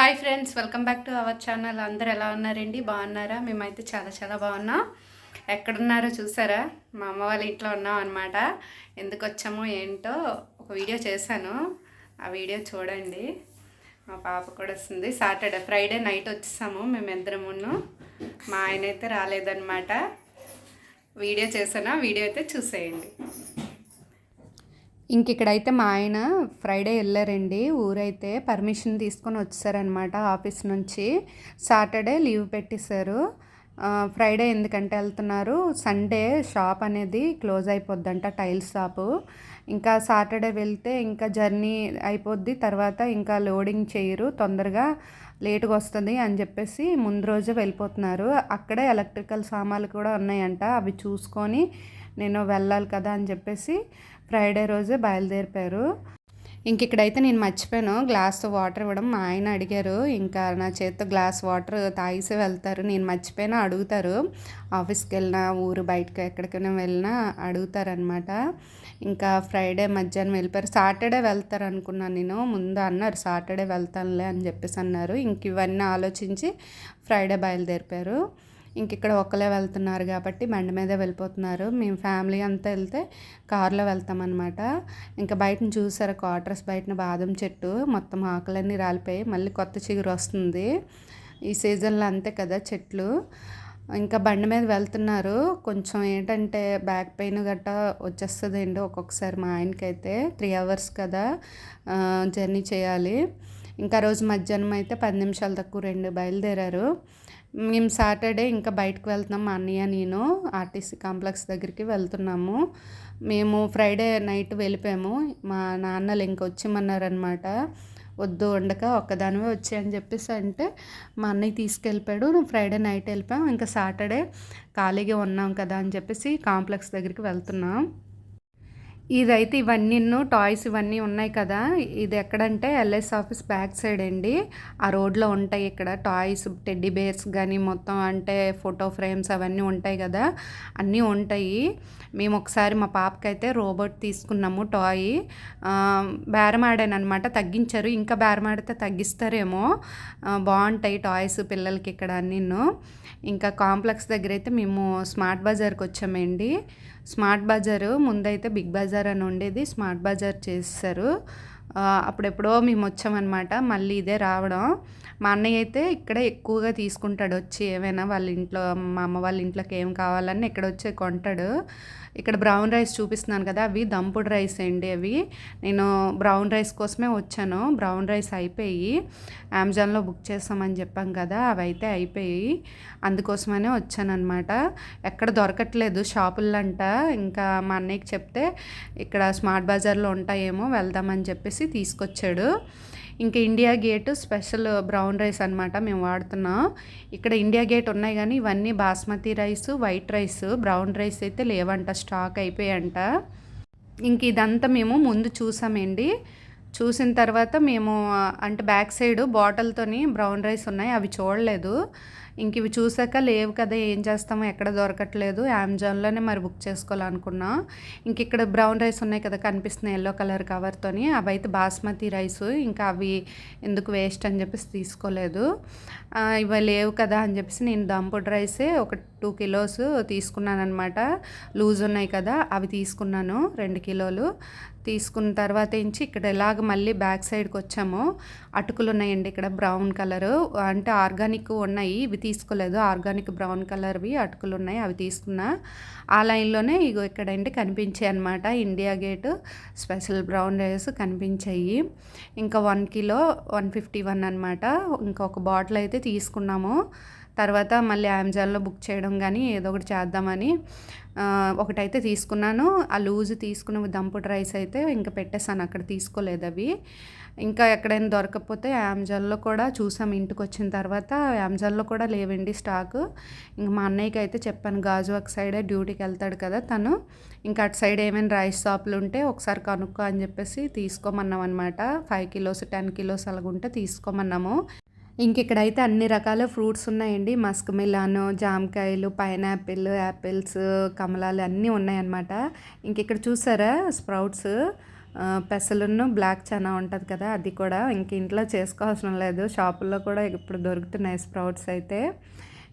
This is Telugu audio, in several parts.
Hi friends welcome back to our channel. అందరు ఎలా ఉన్నారండి? బాగున్నారా? మేమైతే చాలా చాలా బాగున్నాం. ఎక్కడున్నారో చూసారా? మా అమ్మ వాళ్ళ ఇంట్లో ఉన్నాం అనమాట ఎందుకు వచ్చామో ఏంటో ఒక వీడియో చేశాను. ఆ వీడియో చూడండి. మా పాప కూడా వస్తుంది. సాటర్డే ఫ్రైడే నైట్ వచ్చేసాము. మేమిద్దరమును మా ఆయన అయితే రాలేదన్నమాట. వీడియో చేశాను. వీడియో అయితే చూసేయండి. ఇంక ఇక్కడైతే మా ఆయన ఫ్రైడే వెళ్ళారండి. ఊరైతే పర్మిషన్ తీసుకొని వచ్చారనమాట ఆఫీస్ నుంచి. సాటర్డే లీవ్ పెట్టేశారు. ఫ్రైడే ఎందుకంటే వెళ్తున్నారు? సండే షాప్ అనేది క్లోజ్ అయిపోద్దంట టైల్స్ షాపు. ఇంకా సాటర్డే వెళ్తే ఇంకా జర్నీ అయిపోద్ది. తర్వాత ఇంకా లోడింగ్ చేయరు. తొందరగా లేటుగా వస్తుంది అని చెప్పేసి ముందు రోజే వెళ్ళిపోతున్నారు. అక్కడే ఎలక్ట్రికల్ సామాన్లు కూడా ఉన్నాయంట. అవి చూసుకొని నేను వెళ్ళాలి కదా అని చెప్పేసి ఫ్రైడే రోజే బయలుదేరిపారు ఇంక ఇక్కడైతే నేను మర్చిపోయాను. గ్లాస్ వాటర్ ఇవ్వడం మా ఆయన అడిగారు. ఇంకా నా చేత్తో గ్లాస్ వాటర్ తాగిసే వెళ్తారు. నేను మర్చిపోయినా. అడుగుతారు. ఆఫీస్కి వెళ్ళినా ఊరు బయటకు ఎక్కడికైనా వెళ్ళినా అడుగుతారనమాట. ఇంకా ఫ్రైడే మధ్యాహ్నం వెళ్ళిపోయారు. సాటర్డే వెళ్తారు అనుకున్నాను నేను. ముందు అన్నారు సాటర్డే వెళ్తానులే అని చెప్పేసి అన్నారు. ఇంక ఇవన్నీ ఆలోచించి ఫ్రైడే బయలుదేరిపారు ఇంక ఇక్కడ ఒక్కలే వెళ్తున్నారు కాబట్టి బండి మీదే వెళ్ళిపోతున్నారు. మేము ఫ్యామిలీ అంతా వెళ్తే కారులో వెళ్తామన్నమాట. ఇంకా బయటను చూసారు? క్వార్టర్స్ బయటన బాదం చెట్టు మొత్తం ఆకులన్నీ రాలిపోయి మళ్ళీ కొత్త చిగురు వస్తుంది. ఈ సీజన్లో అంతే కదా చెట్లు. ఇంకా బండి మీద వెళ్తున్నారు. కొంచెం ఏంటంటే బ్యాక్ పెయిన్ గట్టా వచ్చేస్తుందండి ఒక్కొక్కసారి మా ఆయనకైతే. త్రీ అవర్స్ కదా జర్నీ చేయాలి. ఇంకా రోజు మధ్యాహ్నం అయితే పది నిమిషాలు తక్కువ రెండు బయలుదేరారు. మేము సాటర్డే ఇంకా బయటకు వెళ్తున్నాం మా అన్నయ్య నేను ఆర్టీసీ కాంప్లెక్స్ దగ్గరికి వెళ్తున్నాము. మేము ఫ్రైడే నైట్ వెళ్ళిపోయాము. మా నాన్నలు ఇంక వచ్చిమన్నారనమాట వద్దు ఉండక ఒక్కదానివే వచ్చి అని చెప్పేసి అంటే మా అన్నయ్య తీసుకెళ్ళిపోయాడు. ఫ్రైడే నైట్ వెళ్ళిపోయాం ఇంకా సాటర్డే ఖాళీగా ఉన్నాం కదా అని చెప్పేసి కాంప్లెక్స్ దగ్గరికి వెళ్తున్నాం. ఇదైతే ఇవన్నీ టాయ్స్ ఇవన్నీ ఉన్నాయి కదా. ఇది ఎక్కడంటే ఎల్ఎస్ ఆఫీస్ బ్యాక్ సైడ్ అండి. ఆ రోడ్లో ఉంటాయి ఇక్కడ టాయ్స్ టెడ్డీ బేర్స్ కానీ మొత్తం అంటే ఫోటో ఫ్రేమ్స్ అవన్నీ ఉంటాయి కదా. అన్నీ ఉంటాయి. మేము ఒకసారి మా పాపకైతే రోబోట్ తీసుకున్నాము టాయ్. బేరమాడాను అనమాట తగ్గించారు. ఇంకా బేరమాడితే తగ్గిస్తారేమో. బాగుంటాయి టాయ్స్ పిల్లలకి ఇక్కడ అన్నీను. ఇంకా కాంప్లెక్స్ దగ్గర అయితే మేము స్మార్ట్ బజార్కి వచ్చామండి. స్మార్ట్ బజారు ముందైతే బిగ్ బజార్ అని ఉండేది స్మార్ట్ బజార్ చేస్తారు అప్పుడెప్పుడో మేము వచ్చామన్నమాట మళ్ళీ ఇదే రావడం. మా అన్నయ్య అయితే ఇక్కడే ఎక్కువగా తీసుకుంటాడు వచ్చి ఏమైనా వాళ్ళ ఇంట్లో మా అమ్మ వాళ్ళ ఇంట్లోకి ఏం కావాలని ఇక్కడ వచ్చి కొంటాడు. ఇక్కడ బ్రౌన్ రైస్ చూపిస్తున్నాను కదా అవి దంపుడు రైస్ అండి అవి. నేను బ్రౌన్ రైస్ కోసమే వచ్చాను. బ్రౌన్ రైస్ అయిపోయి అమెజాన్లో బుక్ చేస్తామని చెప్పాం కదా అవి అయితే అయిపోయి అందుకోసమనే వచ్చాను అనమాట ఎక్కడ దొరకట్లేదు షాపులంట. ఇంకా మా అన్నయ్యకి చెప్తే ఇక్కడ స్మార్ట్ బజార్లో ఉంటాయేమో వెళ్దామని చెప్పేసి తీసుకొచ్చాడు. ఇంకా India gate special brown rice అనమాట మేము వాడుతున్నాం. ఇక్కడ ఇండియా గేట్ ఉన్నాయి కానీ ఇవన్నీ basmati rice white rice brown rice అయితే లేవంట స్టాక్ అయిపోయాయంట ఇంక ఇదంతా మేము ముందు చూసామండి. చూసిన తర్వాత మేము అంటే బ్యాక్ సైడ్ బాటిల్తోని బ్రౌన్ రైస్ ఉన్నాయి అవి చూడలేదు. ఇంక ఇవి చూసాక లేవు కదా ఏం చేస్తామో ఎక్కడ దొరకట్లేదు. అమెజాన్లోనే మరి బుక్ చేసుకోవాలనుకున్నా. ఇంక ఇక్కడ బ్రౌన్ రైస్ ఉన్నాయి కదా కనిపిస్తున్నాయి ఎల్లో కలర్ కవర్తోని అవి అయితే బాస్మతి రైస్. ఇంకా అవి ఎందుకు వేస్ట్ అని చెప్పేసి తీసుకోలేదు. ఇవి లేవు కదా అని చెప్పేసి నేను దంపుడ్ రైసే ఒక టూ కిలోస్ తీసుకున్నాను అనమాట లూజ్ ఉన్నాయి కదా అవి తీసుకున్నాను రెండు కిలోలు. తీసుకున్న తర్వాత నుంచి ఇక్కడ ఎలాగ మళ్ళీ బ్యాక్ సైడ్కి వచ్చాము అటుకులు ఉన్నాయండి ఇక్కడ బ్రౌన్ కలర్. అంటే ఆర్గానిక్ ఉన్నాయి ఇవి తీసుకోలేదు. ఆర్గానిక్ బ్రౌన్ కలర్వి అటుకులు ఉన్నాయి అవి తీసుకున్నా. ఆ లైన్లోనే ఇగో ఇక్కడంటే కనిపించాయి అనమాట India gate special brown rice కనిపించాయి. ఇంకా one kilo one fifty one అనమాట ఇంకా ఒక బాటిల్ అయితే తీసుకున్నాము. తర్వాత మళ్ళీ అమెజాన్లో బుక్ చేయడం కానీ ఏదో ఒకటి చేద్దామని ఒకటైతే తీసుకున్నాను. ఆ లూజ్ తీసుకున్న దంపుడు రైస్ అయితే ఇంకా పెట్టేసాను అక్కడ తీసుకోలేదు అవి. ఇంకా ఎక్కడైనా దొరకకపోతే అమెజాన్లో కూడా చూసాం ఇంటికి వచ్చిన తర్వాత. అమెజాన్లో కూడా లేవండి స్టాక్. ఇంకా మా అన్నయ్యకి అయితే చెప్పాను గాజువాక్ సైడే డ్యూటీకి వెళ్తాడు కదా తను. ఇంకా అటు సైడ్ ఏమైనా రైస్ షాపులు ఉంటే ఒకసారి కనుక్కో అని చెప్పేసి తీసుకోమన్నాం అనమాట ఫైవ్ కిలోస్ టెన్ కిలోస్ అలాగుంటే తీసుకోమన్నాము. ఇంక ఇక్కడైతే అన్ని రకాల ఫ్రూట్స్ ఉన్నాయండి. మస్క్ మిలాను జామకాయలు పైనాపిల్ యాపిల్స్ కమలాలు అన్నీ ఉన్నాయన్నమాట. ఇంక ఇక్కడ చూసారా స్ప్రౌట్స్? ఆ, పెసలును బ్లాక్ చనా ఉంటుంది కదా అది కూడా ఇంక ఇంట్లో చేసుకోవాల్సిన లేదు. షాపుల్లో కూడా ఇప్పుడు దొరుకుతున్నాయి స్ప్రౌట్స్ అయితే.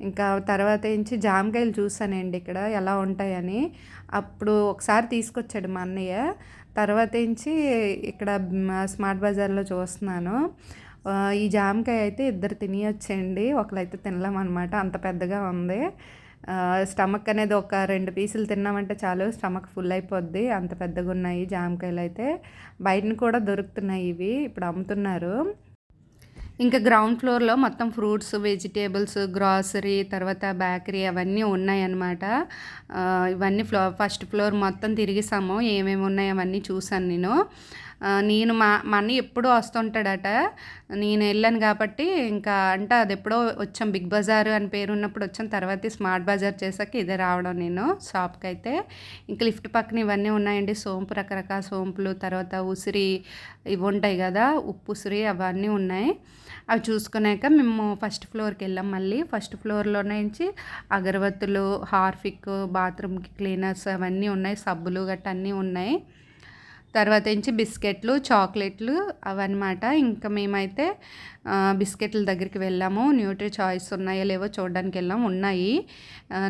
ఇంకా తర్వాత నుంచి జామకాయలు చూసానండి ఇక్కడ ఎలా ఉంటాయని. అప్పుడు ఒకసారి తీసుకొచ్చాడు మా అన్నయ్య. తర్వాత నుంచి ఇక్కడ స్మార్ట్ బజార్లో చూస్తున్నాను. ఈ జామకాయ అయితే ఇద్దరు తినేయొచ్చండి. ఒకరైతే తినలేమన్నమాట. అంత పెద్దగా ఉంది. స్టమక్ అనేది ఒక రెండు పీసులు తిన్నామంటే చాలు స్టమక్ ఫుల్ అయిపోద్ది. అంత పెద్దగా ఉన్నాయి జామకాయలు అయితే. బయటను కూడా దొరుకుతున్నాయి ఇవి. ఇప్పుడు అమ్ముతున్నారు. ఇంకా గ్రౌండ్ ఫ్లోర్లో మొత్తం ఫ్రూట్స్ వెజిటేబుల్స్ గ్రాసరీ తర్వాత బేకరీ అవన్నీ ఉన్నాయన్నమాట. ఇవన్నీ ఫ్లో ఫస్ట్ ఫ్లోర్ మొత్తం తిరిగిసాము. ఏమేమి ఉన్నాయి అవన్నీ చూసాను నేను. నేను మా మా అన్నయ్య ఎప్పుడూ వస్తుంటాడట. నేను వెళ్ళాను కాబట్టి ఇంకా అంటే అది ఎప్పుడో వచ్చాం. బిగ్ బజార్ అని పేరు ఉన్నప్పుడు వచ్చాం. తర్వాత స్మార్ట్ బజార్ చేసాక ఇదే రావడం నేను షాప్కి అయితే. ఇంకా లిఫ్ట్ పక్కన ఇవన్నీ ఉన్నాయండి. సోంపు రకరకాల సోంపులు తర్వాత ఉసిరి ఇవి ఉంటాయి కదా ఉప్పు ఉసిరి అవన్నీ ఉన్నాయి. అవి చూసుకున్నాక మేము ఫస్ట్ ఫ్లోర్కి వెళ్ళాం మళ్ళీ. ఫస్ట్ ఫ్లోర్లో నుంచి అగరబత్తులు హార్ఫిక్ బాత్రూమ్కి క్లీనర్స్ అవన్నీ ఉన్నాయి. సబ్బులు గట్ట అన్నీ ఉన్నాయి. తర్వాత నుంచి బిస్కెట్లు చాక్లెట్లు అవన్నమాట. ఇంకా మేమైతే బిస్కెట్ల దగ్గరికి వెళ్ళాము. న్యూట్రీ చాయిస్ ఉన్నాయో లేవో చూడడానికి వెళ్ళాము. ఉన్నాయి.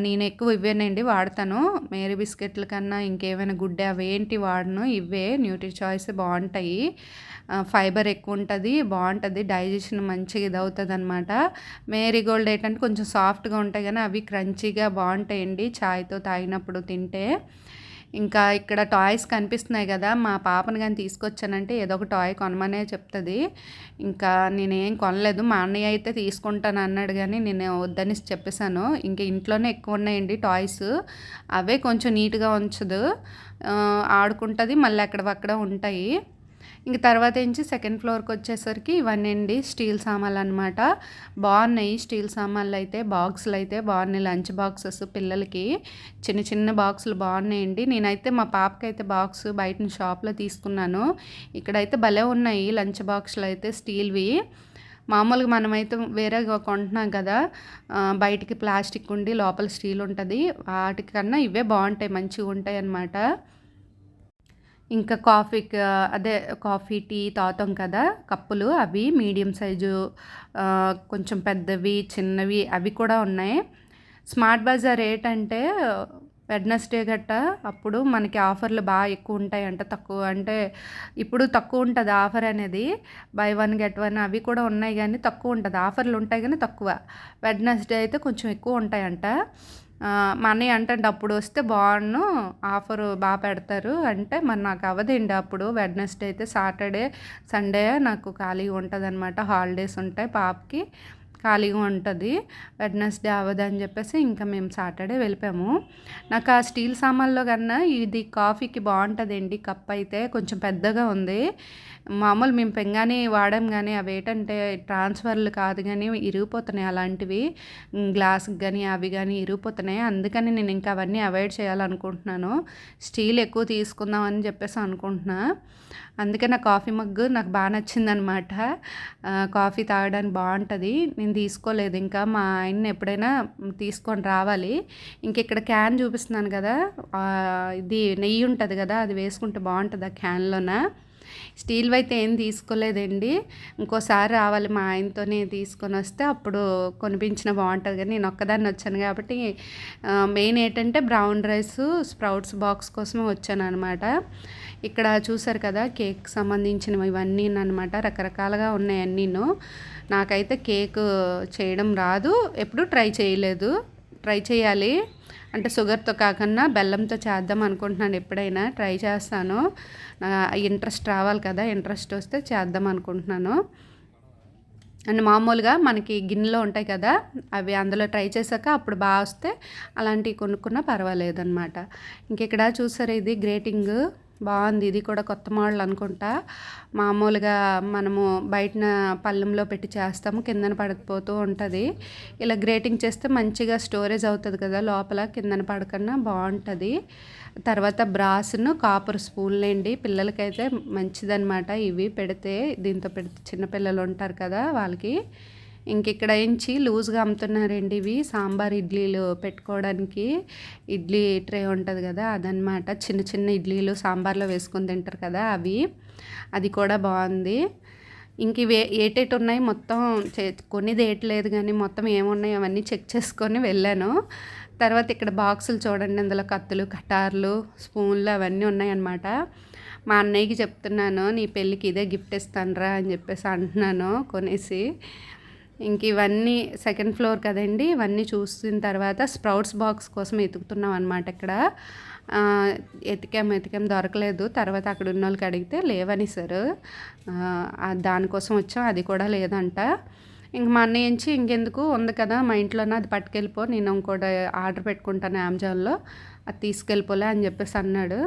నేను ఎక్కువ ఇవేనండి వాడతాను. మేరీ బిస్కెట్ల కన్నా ఇంకేమైనా గుడ్డే అవేంటి వాడను ఇవే న్యూట్రీ చాయిస్ బాగుంటాయి. ఫైబర్ ఎక్కువ ఉంటుంది బాగుంటుంది. డైజెషన్ మంచిగా ఇది అవుతుంది అనమాట మేరీ గోల్డ్ ఏంటంటే కొంచెం సాఫ్ట్గా ఉంటాయి కానీ అవి క్రంచీగా బాగుంటాయండి. చాయ్తో తాగినప్పుడు తింటే. ఇంకా ఇక్కడ టాయ్స్ కనిపిస్తున్నాయి కదా మా పాపని కానీ తీసుకొచ్చానంటే ఏదో ఒక టాయ్ కొనమనే చెప్తుంది. ఇంకా నేనేం కొనలేదు మా అన్నయ్య అయితే తీసుకుంటాను అన్నాడు కానీ నేను వద్దని చెప్పేశాను. ఇంకా ఇంట్లోనే ఎక్కువ ఉన్నాయండి టాయ్స్. అవే కొంచెం నీట్గా ఉంచదు. ఆడుకుంటుంది మళ్ళీ అక్కడక్కడ ఉంటాయి. ఇంక తర్వాత నుంచి సెకండ్ ఫ్లోర్కి వచ్చేసరికి ఇవన్నీ అండి. స్టీల్ సామాన్లు అనమాట బాగున్నాయి స్టీల్ సామాన్లు అయితే బాక్సులు అయితే బాగున్నాయి. లంచ్ బాక్సెస్ పిల్లలకి చిన్న చిన్న బాక్సులు బాగున్నాయండి నేనైతే మా పాపకి అయితే బాక్స్ బయట షాప్లో తీసుకున్నాను. ఇక్కడైతే భలే ఉన్నాయి లంచ్ బాక్సులు అయితే స్టీల్వి. మామూలుగా మనమైతే వేరేగా కొంటున్నాం కదా బయటికి ప్లాస్టిక్ ఉండి లోపల స్టీల్ ఉంటుంది. వాటికన్నా ఇవే బాగుంటాయి మంచిగా ఉంటాయి అన్నమాట ఇంకా కాఫీకి అదే కాఫీ టీ తాగుతాం కదా కప్పులు అవి మీడియం సైజు కొంచెం పెద్దవి చిన్నవి అవి కూడా ఉన్నాయి. స్మార్ట్ బజార్ ఏంటంటే వెడ్నెస్డే గట్ట అప్పుడు మనకి ఆఫర్లు బాగా ఎక్కువ ఉంటాయంట తక్కువ అంటే ఇప్పుడు తక్కువ ఉంటుంది ఆఫర్ అనేది. బై వన్ గెట్ వన్ అవి కూడా ఉన్నాయి కానీ తక్కువ ఉంటుంది. ఆఫర్లు ఉంటాయి కానీ తక్కువ. వెడ్నెస్డే అయితే కొంచెం ఎక్కువ ఉంటాయంట. మా అన్నయ్య అంటే అప్పుడు వస్తే బాగున్ను ఆఫర్ బాగా పెడతారు. అంటే మరి నాకు అవ్వదండి అప్పుడు వెడ్నెస్డే అయితే సాటర్డే సండే నాకు ఖాళీగా ఉంటుంది అనమాట హాలిడేస్ ఉంటాయి పాపకి. ఖాళీగా ఉంటుంది. వెడ్నెస్డే అవ్వదు అని చెప్పేసి ఇంకా మేము సాటర్డే వెళ్ళిపోయాము. నాకు ఆ స్టీల్ సామాన్లో కన్నా ఇది కాఫీకి బాగుంటుందండి. కప్ అయితే కొంచెం పెద్దగా ఉంది. మామూలు మేము పెంగాని వాడాం కానీ అవి ఏంటంటే ట్రాన్స్ఫర్లు కాదు కానీ ఇరిగిపోతున్నాయి అలాంటివి. గ్లాస్ కానీ అవి కానీ ఇరిగిపోతున్నాయి. అందుకని నేను ఇంకా అవన్నీ అవాయిడ్ చేయాలనుకుంటున్నాను. స్టీల్ ఎక్కువ తీసుకుందాం అని చెప్పేసి అనుకుంటున్నా. అందుకే నా కాఫీ మగ్గు నాకు బాగా నచ్చిందనమాట. కాఫీ తాగడానికి బాగుంటుంది. నేను తీసుకోలేదు. ఇంకా మా ఆయన్ని ఎప్పుడైనా తీసుకొని రావాలి. ఇంక ఇక్కడ క్యాన్ చూపిస్తున్నాను కదా. ఇది నెయ్యి ఉంటుంది కదా అది వేసుకుంటే బాగుంటుంది ఆ క్యాన్లోన స్టీల్ అయితే ఏం తీసుకోలేదండి. ఇంకోసారి రావాలి మా ఆయనతోనే తీసుకొని వస్తే అప్పుడు కొనిపించిన బాగుంటుంది కానీ నేను ఒక్కదాన్ని వచ్చాను కాబట్టి మెయిన్ ఏంటంటే బ్రౌన్ రైస్ స్ప్రౌట్స్ బాక్స్ కోసమే వచ్చాను అనమాట ఇక్కడ చూసారు కదా కేక్ సంబంధించినవి ఇవన్నీ అనమాట రకరకాలుగా ఉన్నాయి అన్నీను. నాకైతే కేక్ చేయడం రాదు ఎప్పుడు ట్రై చేయలేదు. ట్రై చేయాలి. అంటే షుగర్తో కాకుండా బెల్లంతో చేద్దాం అనుకుంటున్నాను ఎప్పుడైనా ట్రై చేస్తాను. ఇంట్రెస్ట్ రావాలి కదా ఇంట్రెస్ట్ వస్తే చేద్దాం అనుకుంటున్నాను. అండ్ మామూలుగా మనకి గిన్నెలో ఉంటాయి కదా అవి అందులో ట్రై చేశాక అప్పుడు బాగా వస్తే అలాంటివి కొనుక్కున్నా పర్వాలేదు అనమాట ఇంక ఇక్కడ చూసారు ఇది గ్రేటింగ్? బాగుంది. ఇది కూడా కొత్త మోడల్ అనుకుంటా. మామూలుగా మనము బయటన పళ్ళెంలో పెట్టి చేస్తాము కిందన పడకపోతూ ఉంటుంది. ఇలా గ్రేటింగ్ చేస్తే మంచిగా స్టోరేజ్ అవుతుంది కదా లోపల కిందన పడకుండా బాగుంటుంది. తర్వాత బ్రాస్ను కాపర్ స్పూన్లు అండి. పిల్లలకైతే మంచిదన్నమాట ఇవి. పెడితే దీంతో పెడితే చిన్నపిల్లలు ఉంటారు కదా వాళ్ళకి. ఇంక ఇక్కడ ఏంచి లూజ్గా అమ్ముతున్నారండి ఇవి. సాంబార్ ఇడ్లీలు పెట్టుకోవడానికి. ఇడ్లీ ట్రే ఉంటుంది కదా అదనమాట చిన్న చిన్న ఇడ్లీలు సాంబార్లో వేసుకొని తింటారు కదా అవి. అది కూడా బాగుంది. ఇంక ఇవి ఏటేటి ఉన్నాయి మొత్తం చే కొన్నిది ఏట్లేదు కానీ మొత్తం ఏమున్నాయి అవన్నీ చెక్ చేసుకొని వెళ్ళాను. తర్వాత ఇక్కడ బాక్సులు చూడండి అందులో కత్తులు కటార్లు స్పూన్లు అవన్నీ ఉన్నాయన్నమాట. మా అన్నయ్యకి చెప్తున్నాను నీ పెళ్ళికి ఇదే గిఫ్ట్ ఇస్తానరా అని చెప్పేసి అంటున్నాను కొనేసి. ఇంక ఇవన్నీ సెకండ్ ఫ్లోర్ కదండి ఇవన్నీ చూసిన తర్వాత స్ప్రౌట్స్ బాక్స్ కోసం ఎతుకుతున్నాం అనమాట ఇక్కడ. ఎతికాం ఎతికాం దొరకలేదు. తర్వాత అక్కడ ఉన్న వాళ్ళకి అడిగితే లేవని సార్. దానికోసం వచ్చాం అది కూడా లేదంట. ఇంక మా అన్నయ్య నుంచి ఇంకెందుకు ఉంది కదా మా ఇంట్లోనే అది పట్టుకెళ్ళిపో నేను ఇంకోటి ఆర్డర్ పెట్టుకుంటాను అమెజాన్లో అది తీసుకెళ్ళిపోలే అని చెప్పేసి అన్నాడు.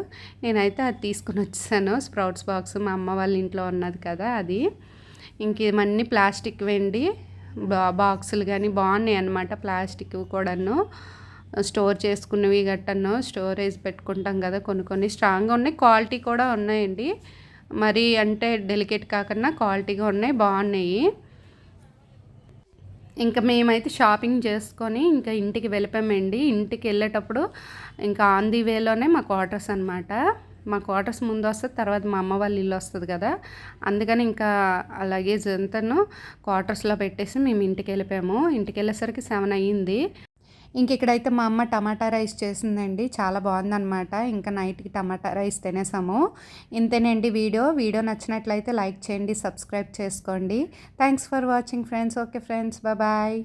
నేనైతే అది తీసుకుని వచ్చేసాను స్ప్రౌట్స్ బాక్స్ మా అమ్మ వాళ్ళ ఇంట్లో ఉన్నది కదా అది. ఇంక ఇవన్నీ ప్లాస్టిక్ వెండి బాక్సులు కానీ బాగున్నాయి అన్నమాట ప్లాస్టిక్ కూడాను. స్టోర్ చేసుకున్నవి గట్టను స్టోరేజ్ పెట్టుకుంటాం కదా కొన్ని కొన్ని స్ట్రాంగ్గా ఉన్నాయి. క్వాలిటీ కూడా ఉన్నాయండి. మరి అంటే డెలికేట్ కాకుండా క్వాలిటీగా ఉన్నాయి బాగున్నాయి. ఇంకా మేమైతే షాపింగ్ చేసుకొని ఇంకా ఇంటికి వెళ్ళిపోయామండి. ఇంటికి వెళ్ళేటప్పుడు ఇంకా ఆన్ ది వేలోనే మా క్వార్టర్స్ అనమాట మా క్వార్టర్స్ ముందు వస్తుంది తర్వాత మా అమ్మ వాళ్ళ ఇల్లు వస్తుంది కదా. అందుకని ఇంకా ఆ లగేజ్ అంతాను క్వార్టర్స్లో పెట్టేసి మేము ఇంటికి వెళ్ళిపోయాము. ఇంటికి వెళ్ళేసరికి సెవెన్ అయ్యింది. ఇంక ఇక్కడైతే మా అమ్మ టమాటా రైస్ చేసిందండి. చాలా బాగుందనమాట ఇంకా నైట్కి టమాటా రైస్ తినేసాము. ఇంతేనండి వీడియో. వీడియో నచ్చినట్లయితే లైక్ చేయండి సబ్స్క్రైబ్ చేసుకోండి. Thanks for watching friends. Okay friends. Bye.